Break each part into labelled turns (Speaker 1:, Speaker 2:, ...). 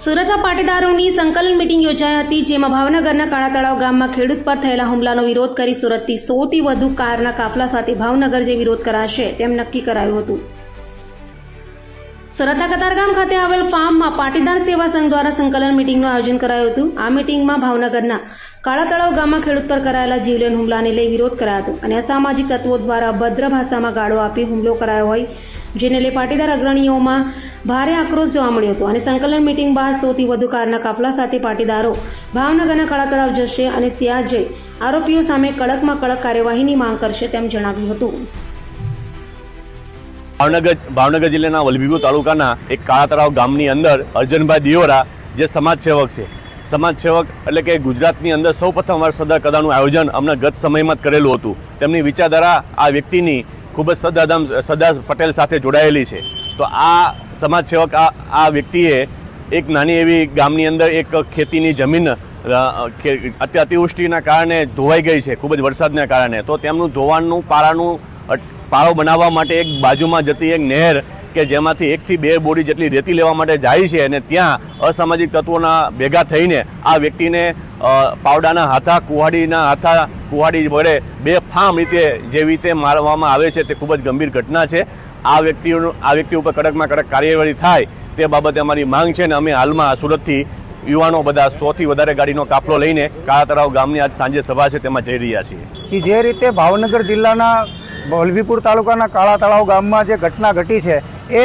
Speaker 1: સુરતમાં પાટીદારોની સંકલન મિટિંગ યોજાઈ હતી, જેમાં ભાવનગરના કાળા તળાવ ગામમાં ખેડૂત પર થયેલા હુમલાનો વિરોધ કરી સુરતથી સોથી વધુ કારના કાફલા સાથે ભાવનગર જે વિરોધ કરાશે, તેમ નક્કી કરાયું હતું. સુરતના કતારગામ ખાતે આવેલ ફાર્મમાં પાટીદાર સેવા સંઘ દ્વારા સંકલન મિટિંગનું આયોજન કરાયું હતું. આ મિટિંગમાં ભાવનગરના કાળા તળાવ ગામમાં ખેડૂત પર કરાયેલા જીવલેણ હુમલાને લઈ વિરોધ કરાયો હતો અને અસામાજિક તત્વો દ્વારા ભદ્ર ભાષામાં ગાળો આપી હુમલો કરાયો હોય, જેને લઈ પાટીદાર અગ્રણીઓમાં ભારે આક્રોશ જોવા મળ્યો હતો. અને સંકલન મિટિંગ બાદ સૌથી વધુ કારના કાફલા સાથે પાટીદારો ભાવનગરના કાળા તળાવ જશે અને ત્યાં જઈ આરોપીઓ સામે કડકમાં કડક કાર્યવાહીની માંગ કરશે તેમ જણાવ્યું હતું.
Speaker 2: ભાવનગર ભાવનગર જિલ્લાના વલભીપુર તાલુકાના એક કાળા તળાવ ગામની અંદર અર્જનભાઈ દિયોરા જે સમાજ સેવક છે. સમાજસેવક એટલે કે ગુજરાતની અંદર સૌ પ્રથમ વાર સરદાર કદાનું આયોજન અમને ગત સમયમાં જ કરેલું હતું. તેમની વિચારધારા આ વ્યક્તિની ખૂબ જ સરદારધામ સરદાર પટેલ સાથે જોડાયેલી છે. તો આ સમાજસેવક આ આ વ્યક્તિએ એક નાની એવી ગામની અંદર એક ખેતીની જમીન અતિ અતિવૃષ્ટિના કારણે ધોવાઈ ગઈ છે, ખૂબ જ વરસાદના કારણે. તો તેમનું ધોવાણનું, પારાનું પાળો બનાવવા માટે એક બાજુમાં જતી એક નહેર કે જેમાંથી એકથી બે બોરી જેટલી રેતી લેવા માટે જાય છે અને ત્યાં અસામાજિક તત્વોના ભેગા થઈને આ વ્યક્તિને પાવડાના હાથા, કુહાડીના હાથા, કુહાડી વડે બે ફામ રીતે જેવી રીતે મારવામાં આવે છે તે ખૂબ જ ગંભીર ઘટના છે. આ વ્યક્તિઓનું, આ વ્યક્તિ ઉપર કડકમાં કડક કાર્યવાહી થાય તે બાબતે અમારી માંગ છે ને અમે હાલમાં સુરતથી યુવાનો બધા સોથી વધારે ગાડીનો કાફલો લઈને કાળા તળાવ ગામની આજ સાંજે સભા છે તેમાં જઈ રહ્યા છીએ.
Speaker 3: કે જે રીતે ભાવનગર જિલ્લાના વલભીપુર તાલુકાના કાળા તળાવ ગામમાં જે ઘટના ઘટી છે, એ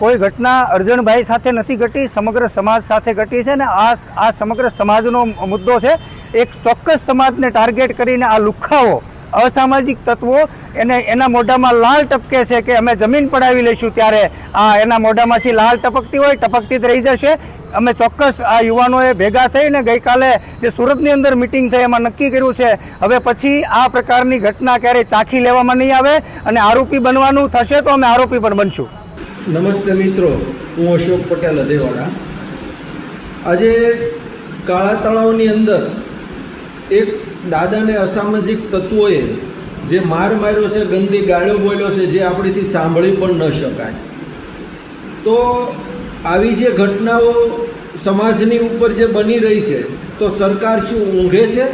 Speaker 3: કોઈ ઘટના અર્જણભાઈ સાથે નથી ઘટી, સમગ્ર સમાજ સાથે ઘટી છે ને આ આ સમગ્ર સમાજનો મુદ્દો છે. એક ચોક્કસ સમાજને ટાર્ગેટ કરીને આ લુખ્ખાઓ અસામાજિક તત્વો એને એના મોઢામાં લાલ ટપકે છે કે અમે જમીન પડાવી લઈશું ત્યારે આ એના મોઢામાંથી લાલ ટપકતી હોય, ટપકતી જ રહી જશે. અમે ચોક્કસ આ યુવાનોએ ભેગા થઈને ગઈકાલે જે સુરતની અંદર મિટિંગ થઈ એમાં નક્કી કર્યું છે. હવે પછી આ પ્રકારની ઘટના ક્યારેય ચાખી લેવામાં નહીં આવે અને આરોપી બનવાનું થશે તો અમે આરોપી પણ બનશું.
Speaker 4: નમસ્તે મિત્રો, હું અશોક પટેલ અદેવાડા આજે કાળા તળાવની અંદર એક દાદાને અસામાજિક તત્વોએ જે માર માર્યો છે, ગંદી ગાળો બોલ્યો છે, જે આપણીથી સાંભળી પણ ન શકાય. તો આવી જે ઘટનાઓ સમાજની ઉપર જે બની રહી છે, તો સરકાર શું ઊંઘે છે?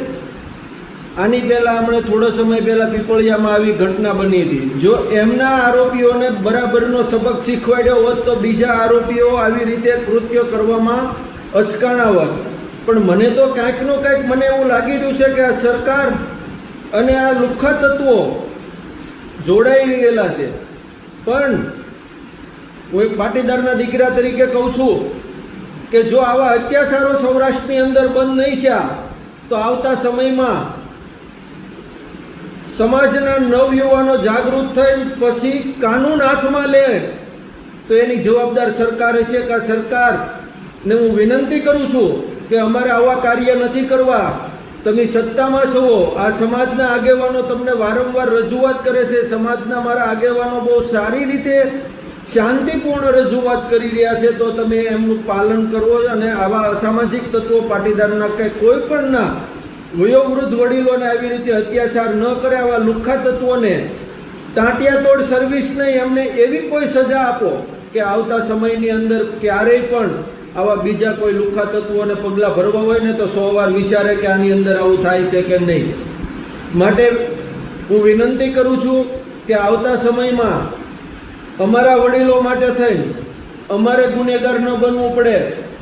Speaker 4: આની પહેલાં હમણાં થોડો સમય પહેલાં પીપળિયામાં આવી ઘટના બની હતી. જો એમના આરોપીઓને બરાબરનો સબક શીખવાડ્યો હોત, તો બીજા આરોપીઓ આવી રીતે કૃત્ય કરવામાં અચકાણા હોત. પણ મને તો કાંઈકનું કાંઈક મને એવું લાગી રહ્યું છે કે આ સરકાર અને આ લુખ્ખા તત્વો જોડાઈ ગયેલા છે. પણ હું એક પાટીદારના દીકરા તરીકે કહું છું કે જો આવા અત્યાચારો સૌરાષ્ટ્રની અંદર બંધ નહીં થયા, તો આવતા સમયમાં સમાજના નવયુવાનો જાગૃત થઈ પછી કાનૂન હાથમાં લે, તો એની જવાબદાર સરકાર હશે કે આ સરકારને હું વિનંતી કરું છું કે અમારે આવા કાર્ય નથી કરવા. તમે સત્તામાં છો. આ સમાજના આગેવાનો તમને વારંવાર રજૂઆત કરે છે. સમાજના મારા આગેવાનો બહુ સારી રીતે શાંતિપૂર્ણ રજૂઆત કરી રહ્યા છે. તો તમે એમનું પાલન કરવો અને આવા અસામાજિક તત્વો પાટીદારના કે કોઈ પણના વયોવૃદ્ધ વડીલોને આવી રીતે અત્યાચાર ન કરે, આવા લુખ્ખા તત્વોને. તાંટિયાતોડ સર્વિસ નહીં. એમને એવી કોઈ સજા આપો. કે આવતા સમયની અંદર ક્યારેય પણ આવા બીજા કોઈ લુખ્ખા તત્વોને પગલાં ભરવા હોય ને તો સો વાર વિચારે કે આની અંદર આવું થાય છે કે નહીં. માટે હું વિનંતી કરું છું કે આવતા સમયમાં અમારા વડીલો માટે થઈ અમારે ગુનેગાર ન બનવું પડે,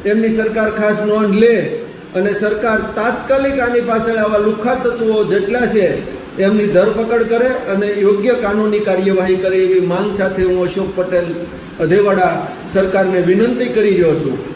Speaker 4: એમની સરકાર ખાસ નોંધ લે અને સરકાર તાત્કાલિક આની પાછળ આવા લુખા તત્વો જેટલા છે એમની ધરપકડ કરે અને યોગ્ય કાનૂની કાર્યવાહી કરે એવી માંગ સાથે હું અશોક પટેલ અધેવાડા સરકારને વિનંતી કરી રહ્યો છું.